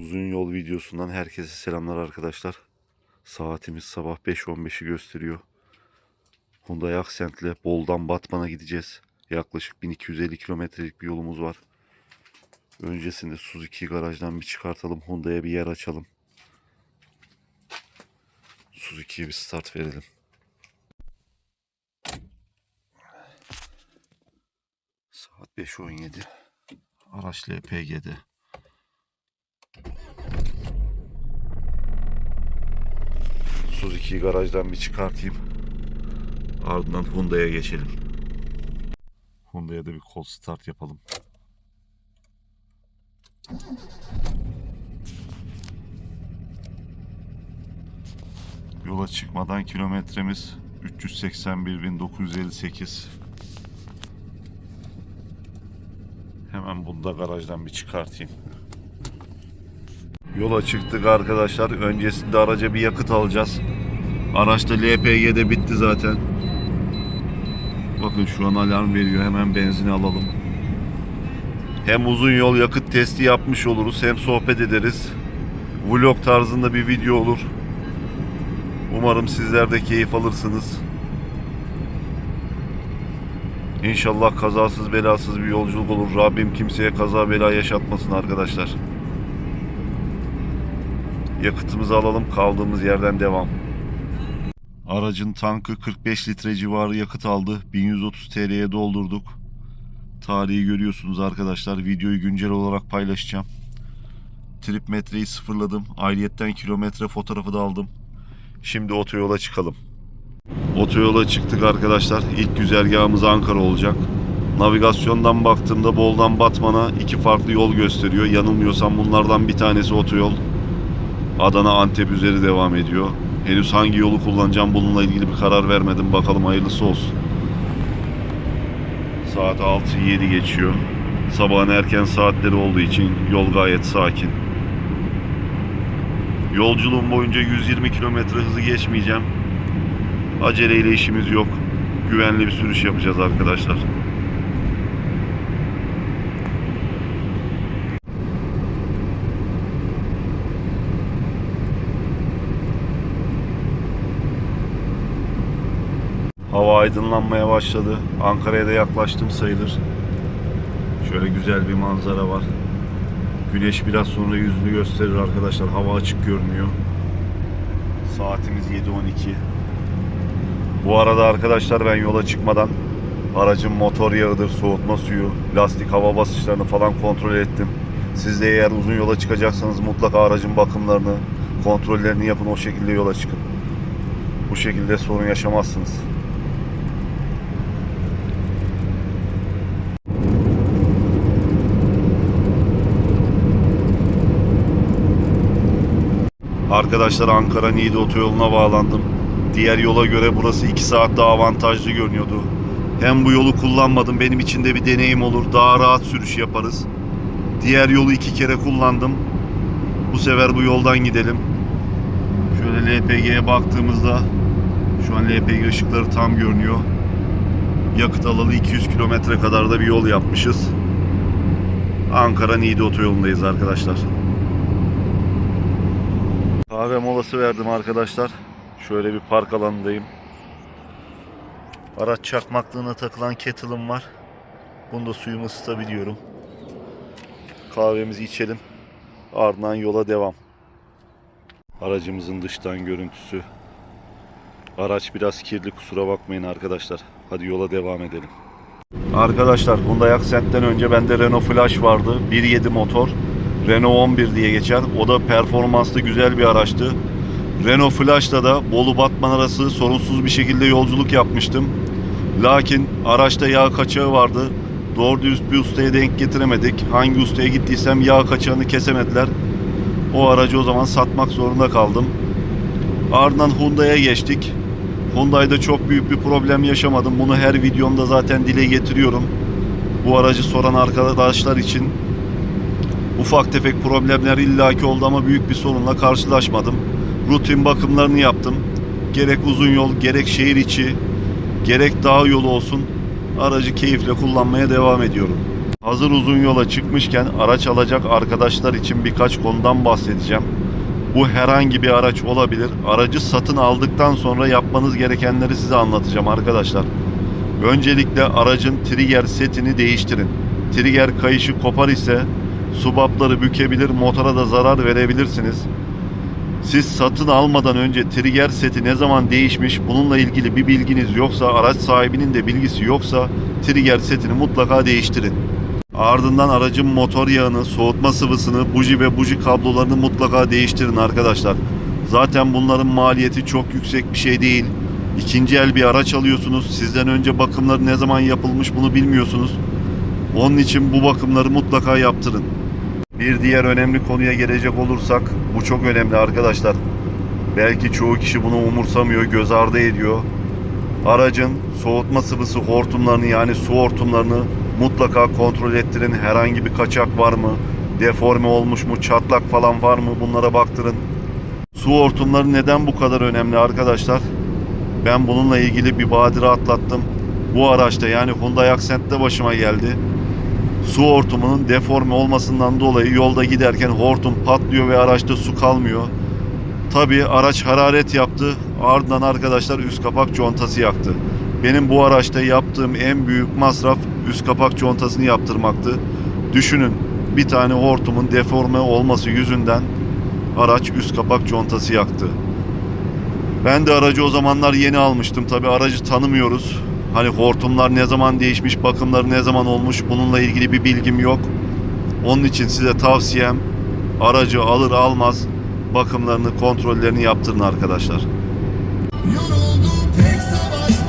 Uzun yol videosundan herkese selamlar arkadaşlar. Saatimiz sabah 5.15'i gösteriyor. Hyundai Accent'le Bol'dan Batman'a gideceğiz. Yaklaşık 1250 kilometrelik bir yolumuz var. Öncesinde Suzuki garajdan bir çıkartalım. Hyundai'ye bir yer açalım. Suzuki'ye bir start verelim. Saat 5.17. Araç LPG'de. Suzuki'yi garajdan bir çıkartayım. Ardından Hyundai'ye geçelim. Hyundai'ye de bir kol start yapalım. Yola çıkmadan kilometremiz 381.958. Hemen bunu da garajdan bir çıkartayım. Yola çıktık arkadaşlar. Öncesinde araca bir yakıt alacağız. Araçta LPG de bitti zaten. Bakın şu an alarm veriyor. Hemen benzini alalım. Hem uzun yol yakıt testi yapmış oluruz hem sohbet ederiz. Vlog tarzında bir video olur. Umarım sizler de keyif alırsınız. İnşallah kazasız belasız bir yolculuk olur. Rabbim kimseye kaza bela yaşatmasın arkadaşlar. Yakıtımızı alalım kaldığımız yerden devam. Aracın tankı 45 litre civarı yakıt aldı. 1130 TL'ye doldurduk. Tarihi görüyorsunuz arkadaşlar. Videoyu güncel olarak paylaşacağım. Trip metreyi sıfırladım. Ayrıyetten kilometre fotoğrafı da aldım. Şimdi otoyola çıkalım. Otoyola çıktık arkadaşlar. İlk güzergahımız Ankara olacak. Navigasyondan baktığımda Bol'dan Batman'a iki farklı yol gösteriyor. Yanılmıyorsam bunlardan bir tanesi otoyol. Adana Antep üzeri devam ediyor. Henüz hangi yolu kullanacağım bununla ilgili bir karar vermedim. Bakalım hayırlısı olsun. Saat 6-7 geçiyor. Sabahın erken saatleri olduğu için yol gayet sakin. Yolculuğum boyunca 120 kilometre hızı geçmeyeceğim. Aceleyle işimiz yok. Güvenli bir sürüş yapacağız arkadaşlar. Hava aydınlanmaya başladı. Ankara'ya da yaklaştım sayılır. Şöyle güzel bir manzara var. Güneş biraz sonra yüzünü gösterir arkadaşlar. Hava açık görünüyor. Saatimiz 7.12. Bu arada arkadaşlar ben yola çıkmadan aracın motor yağıdır, soğutma suyu, lastik hava basınçlarını falan kontrol ettim. Siz de eğer uzun yola çıkacaksanız mutlaka aracın bakımlarını, kontrollerini yapın o şekilde yola çıkın. Bu şekilde sorun yaşamazsınız. Arkadaşlar Ankara Niğde otoyoluna bağlandım. Diğer yola göre burası 2 saat daha avantajlı görünüyordu. Hem bu yolu kullanmadım. Benim için de bir deneyim olur. Daha rahat sürüş yaparız. Diğer yolu iki kere kullandım. Bu sefer bu yoldan gidelim. Şöyle LPG'ye baktığımızda şu an LPG ışıkları tam görünüyor. Yakıt alalı 200 kilometre kadar da bir yol yapmışız. Ankara Niğde otoyolundayız arkadaşlar. Kahve molası verdim arkadaşlar. Şöyle bir park alanındayım. Araç çakmaklığına takılan kettle'ım var. Bunda suyumu ısıtabiliyorum. Kahvemizi içelim. Ardından yola devam. Aracımızın dıştan görüntüsü. Araç biraz kirli kusura bakmayın arkadaşlar. Hadi yola devam edelim. Arkadaşlar Hyundai Accent'ten önce bende Renault Flash vardı. 1.7 motor. Renault 11 diye geçer. O da performanslı güzel bir araçtı. Renault Flash'ta da Bolu Batman arası sorunsuz bir şekilde yolculuk yapmıştım. Lakin araçta yağ kaçağı vardı. Doğru dürüst bir ustaya denk getiremedik. Hangi ustaya gittiysem yağ kaçağını kesemediler. O aracı o zaman satmak zorunda kaldım. Ardından Hyundai'ye geçtik. Hyundai'de çok büyük bir problem yaşamadım. Bunu her videomda zaten dile getiriyorum. Bu aracı soran arkadaşlar için ufak tefek problemler illaki oldu ama büyük bir sorunla karşılaşmadım. Rutin bakımlarını yaptım. Gerek uzun yol, gerek şehir içi, gerek dağ yolu olsun aracı keyifle kullanmaya devam ediyorum. Hazır uzun yola çıkmışken araç alacak arkadaşlar için birkaç konudan bahsedeceğim. Bu herhangi bir araç olabilir. Aracı satın aldıktan sonra yapmanız gerekenleri size anlatacağım arkadaşlar. Öncelikle aracın trigger setini değiştirin. Trigger kayışı kopar ise subapları bükebilir, motora da zarar verebilirsiniz. Siz satın almadan önce trigger seti ne zaman değişmiş bununla ilgili bir bilginiz yoksa araç sahibinin de bilgisi yoksa trigger setini mutlaka değiştirin. Ardından aracın motor yağını, soğutma sıvısını, buji ve buji kablolarını mutlaka değiştirin arkadaşlar. Zaten bunların maliyeti çok yüksek bir şey değil. İkinci el bir araç alıyorsunuz. Sizden önce bakımları ne zaman yapılmış bunu bilmiyorsunuz. Onun için bu bakımları mutlaka yaptırın. Bir diğer önemli konuya gelecek olursak bu çok önemli arkadaşlar. Belki çoğu kişi bunu umursamıyor, göz ardı ediyor. Aracın soğutma sıvısı hortumlarını yani su hortumlarını mutlaka kontrol ettirin. Herhangi bir kaçak var mı? Deforme olmuş mu? Çatlak falan var mı? Bunlara baktırın. Su hortumları neden bu kadar önemli arkadaşlar? Ben bununla ilgili bir badire atlattım. Bu araçta yani Hyundai Accent'te başıma geldi su hortumunun deforme olmasından dolayı yolda giderken hortum patlıyor ve araçta su kalmıyor. Tabi araç hararet yaptı. Ardından arkadaşlar üst kapak contası yaktı. Benim bu araçta yaptığım en büyük masraf üst kapak contasını yaptırmaktı. Düşünün bir tane hortumun deforme olması yüzünden araç üst kapak contası yaktı. Ben de aracı o zamanlar yeni almıştım. Tabi aracı tanımıyoruz. Hani hortumlar ne zaman değişmiş, bakımları ne zaman olmuş bununla ilgili bir bilgim yok. Onun için size tavsiyem aracı alır almaz bakımlarını, kontrollerini yaptırın arkadaşlar. Yoruldum pek savaşmaktan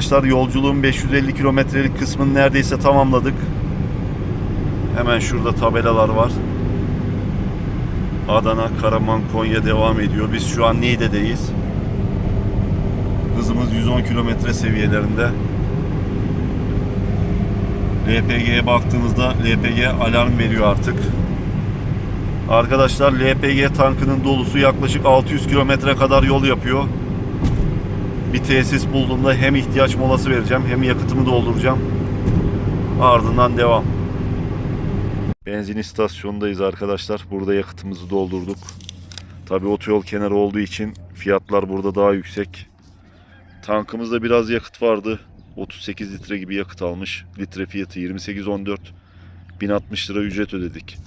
Arkadaşlar yolculuğun 550 kilometrelik kısmını neredeyse tamamladık. Hemen şurada tabelalar var. Adana, Karaman, Konya devam ediyor. Biz şu an Niğde'deyiz. Hızımız 110 kilometre seviyelerinde. LPG'ye baktığımızda LPG alarm veriyor artık. Arkadaşlar LPG tankının dolusu yaklaşık 600 kilometre kadar yol yapıyor bir tesis bulduğumda hem ihtiyaç molası vereceğim hem yakıtımı dolduracağım. Ardından devam. Benzin istasyonundayız arkadaşlar. Burada yakıtımızı doldurduk. Tabi otoyol kenarı olduğu için fiyatlar burada daha yüksek. Tankımızda biraz yakıt vardı. 38 litre gibi yakıt almış. Litre fiyatı 28.14. 1060 lira ücret ödedik.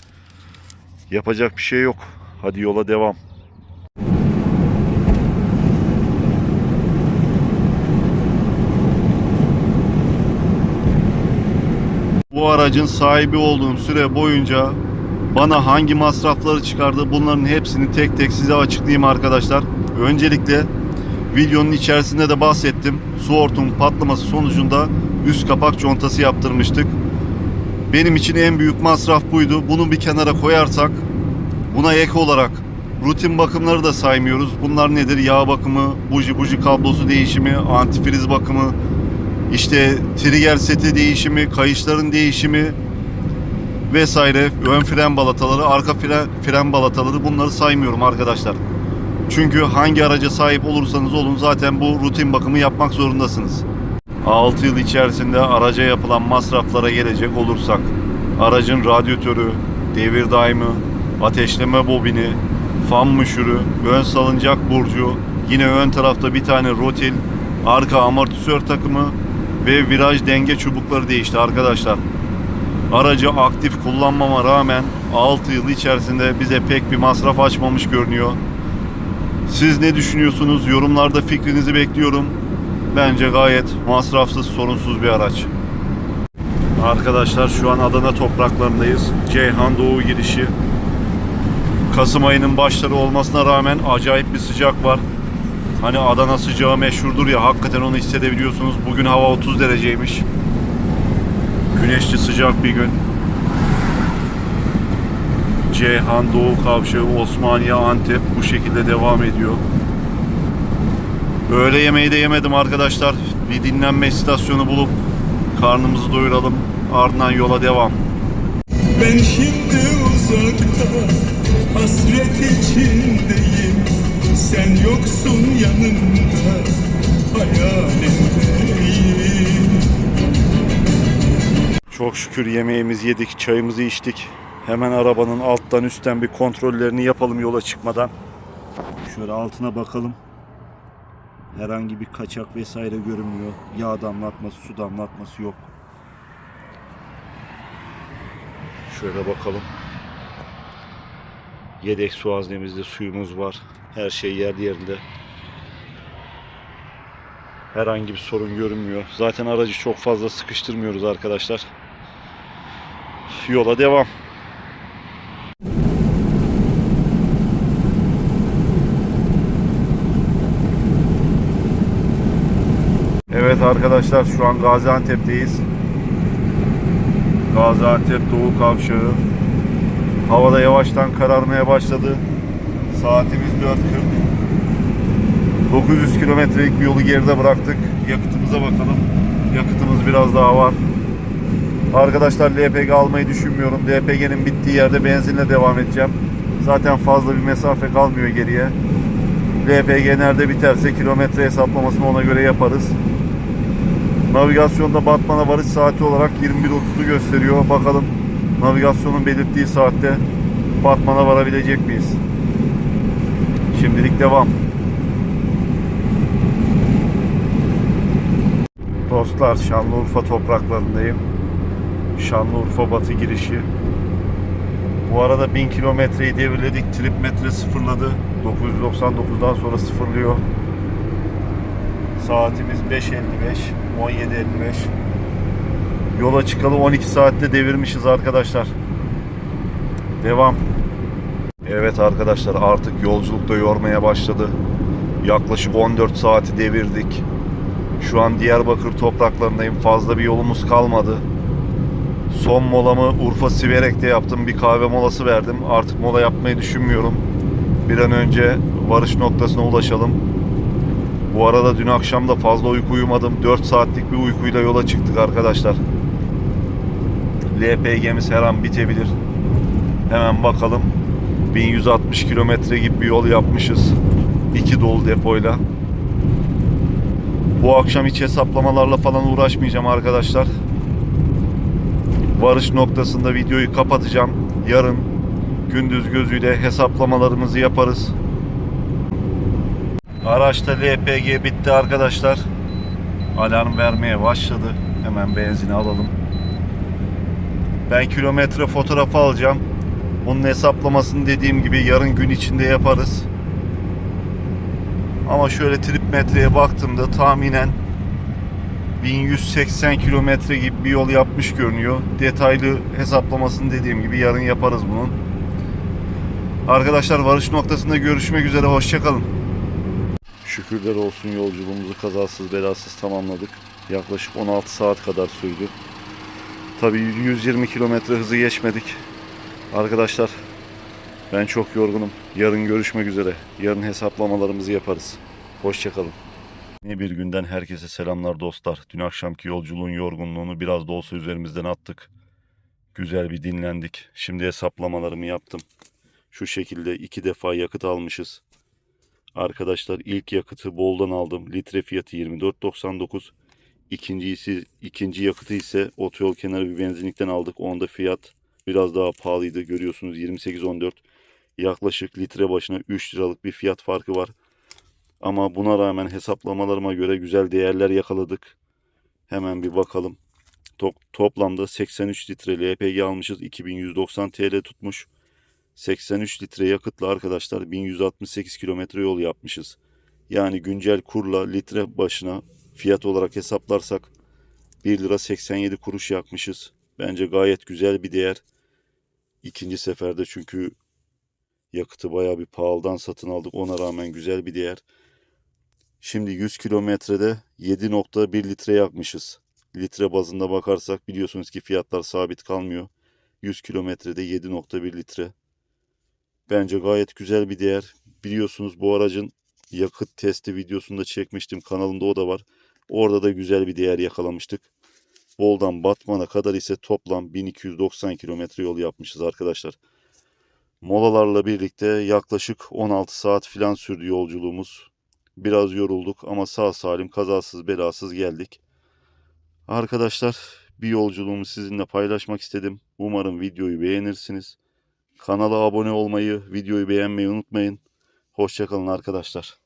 Yapacak bir şey yok. Hadi yola devam. Bu aracın sahibi olduğum süre boyunca bana hangi masrafları çıkardı bunların hepsini tek tek size açıklayayım arkadaşlar. Öncelikle videonun içerisinde de bahsettim. Su hortumu patlaması sonucunda üst kapak contası yaptırmıştık. Benim için en büyük masraf buydu. Bunu bir kenara koyarsak buna ek olarak rutin bakımları da saymıyoruz. Bunlar nedir? Yağ bakımı, buji buji kablosu değişimi, antifriz bakımı, işte trigger seti değişimi, kayışların değişimi vesaire, ön fren balataları, arka fren, fren balataları bunları saymıyorum arkadaşlar. Çünkü hangi araca sahip olursanız olun zaten bu rutin bakımı yapmak zorundasınız. 6 yıl içerisinde araca yapılan masraflara gelecek olursak aracın radyatörü, devir daimi, ateşleme bobini, fan müşürü, ön salıncak burcu, yine ön tarafta bir tane rotil, arka amortisör takımı ve viraj denge çubukları değişti arkadaşlar. Aracı aktif kullanmama rağmen 6 yıl içerisinde bize pek bir masraf açmamış görünüyor. Siz ne düşünüyorsunuz? Yorumlarda fikrinizi bekliyorum. Bence gayet masrafsız, sorunsuz bir araç. Arkadaşlar şu an Adana topraklarındayız. Ceyhan Doğu girişi. Kasım ayının başları olmasına rağmen acayip bir sıcak var. Hani Adana sıcağı meşhurdur ya hakikaten onu hissedebiliyorsunuz. Bugün hava 30 dereceymiş. Güneşli sıcak bir gün. Ceyhan Doğu Kavşağı Osmaniye Antep bu şekilde devam ediyor. Öğle yemeği de yemedim arkadaşlar. Bir dinlenme istasyonu bulup karnımızı doyuralım. Ardından yola devam. Ben şimdi uzakta hasret içindeyim Sen yoksun yanımda Çok şükür yemeğimizi yedik, çayımızı içtik. Hemen arabanın alttan üstten bir kontrollerini yapalım yola çıkmadan. Şöyle altına bakalım. Herhangi bir kaçak vesaire görünmüyor. Yağ damlatması, su damlatması yok. Şöyle bakalım. Yedek su haznemizde suyumuz var. Her şey yerli yerinde. Herhangi bir sorun görünmüyor. Zaten aracı çok fazla sıkıştırmıyoruz arkadaşlar. Yola devam. Evet arkadaşlar şu an Gaziantep'teyiz. Gaziantep Doğu Kavşağı. Havada yavaştan kararmaya başladı. Saatimiz 4.40. 900 kilometrelik bir yolu geride bıraktık. Yakıtımıza bakalım. Yakıtımız biraz daha var. Arkadaşlar LPG almayı düşünmüyorum. LPG'nin bittiği yerde benzinle devam edeceğim. Zaten fazla bir mesafe kalmıyor geriye. LPG nerede biterse kilometre hesaplamasını ona göre yaparız. Navigasyonda Batman'a varış saati olarak 21.30'u gösteriyor. Bakalım navigasyonun belirttiği saatte Batman'a varabilecek miyiz? Şimdilik devam. Dostlar Şanlıurfa topraklarındayım. Şanlıurfa batı girişi. Bu arada 1000 kilometreyi devirledik. Trip metre sıfırladı. 999'dan sonra sıfırlıyor. Saatimiz 5.55. 17.55. Yola çıkalı 12 saatte devirmişiz arkadaşlar. Devam. Evet arkadaşlar artık yolculuk da yormaya başladı. Yaklaşık 14 saati devirdik. Şu an Diyarbakır topraklarındayım. Fazla bir yolumuz kalmadı. Son molamı Urfa Siverek'te yaptım. Bir kahve molası verdim. Artık mola yapmayı düşünmüyorum. Bir an önce varış noktasına ulaşalım. Bu arada dün akşam da fazla uyku uyumadım. 4 saatlik bir uykuyla yola çıktık arkadaşlar. LPG'miz her an bitebilir. Hemen bakalım. 1160 kilometre gibi bir yol yapmışız. İki dolu depoyla. Bu akşam hiç hesaplamalarla falan uğraşmayacağım arkadaşlar. Varış noktasında videoyu kapatacağım. Yarın gündüz gözüyle hesaplamalarımızı yaparız. Araçta LPG bitti arkadaşlar. Alarm vermeye başladı. Hemen benzini alalım. Ben kilometre fotoğrafı alacağım. Bunun hesaplamasını dediğim gibi yarın gün içinde yaparız. Ama şöyle trip metreye baktığımda tahminen 1180 kilometre gibi bir yol yapmış görünüyor. Detaylı hesaplamasını dediğim gibi yarın yaparız bunun. Arkadaşlar varış noktasında görüşmek üzere. Hoşçakalın. Şükürler olsun yolculuğumuzu kazasız belasız tamamladık. Yaklaşık 16 saat kadar sürdü. Tabii 120 kilometre hızı geçmedik. Arkadaşlar ben çok yorgunum. Yarın görüşmek üzere. Yarın hesaplamalarımızı yaparız. Hoşçakalın. Yeni bir günden herkese selamlar dostlar. Dün akşamki yolculuğun yorgunluğunu biraz da olsa üzerimizden attık. Güzel bir dinlendik. Şimdi hesaplamalarımı yaptım. Şu şekilde iki defa yakıt almışız. Arkadaşlar ilk yakıtı Bol'dan aldım. Litre fiyatı 24.99. İkincisi, ikinci yakıtı ise otoyol kenarı bir benzinlikten aldık. Onda fiyat biraz daha pahalıydı. Görüyorsunuz 28.14. Yaklaşık litre başına 3 liralık bir fiyat farkı var. Ama buna rağmen hesaplamalarıma göre güzel değerler yakaladık. Hemen bir bakalım. To- toplamda 83 litre LPG almışız. 2190 TL tutmuş. 83 litre yakıtla arkadaşlar 1168 kilometre yol yapmışız. Yani güncel kurla litre başına fiyat olarak hesaplarsak 1 lira 87 kuruş yakmışız. Bence gayet güzel bir değer. İkinci seferde çünkü yakıtı bayağı bir pahalıdan satın aldık. Ona rağmen güzel bir değer. Şimdi 100 kilometrede 7.1 litre yakmışız. Litre bazında bakarsak biliyorsunuz ki fiyatlar sabit kalmıyor. 100 kilometrede 7.1 litre. Bence gayet güzel bir değer. Biliyorsunuz bu aracın yakıt testi videosunu da çekmiştim. Kanalımda o da var. Orada da güzel bir değer yakalamıştık. Bol'dan Batman'a kadar ise toplam 1290 kilometre yol yapmışız arkadaşlar. Molalarla birlikte yaklaşık 16 saat filan sürdü yolculuğumuz. Biraz yorulduk ama sağ salim kazasız belasız geldik. Arkadaşlar bir yolculuğumu sizinle paylaşmak istedim. Umarım videoyu beğenirsiniz. Kanala abone olmayı, videoyu beğenmeyi unutmayın. Hoşçakalın arkadaşlar.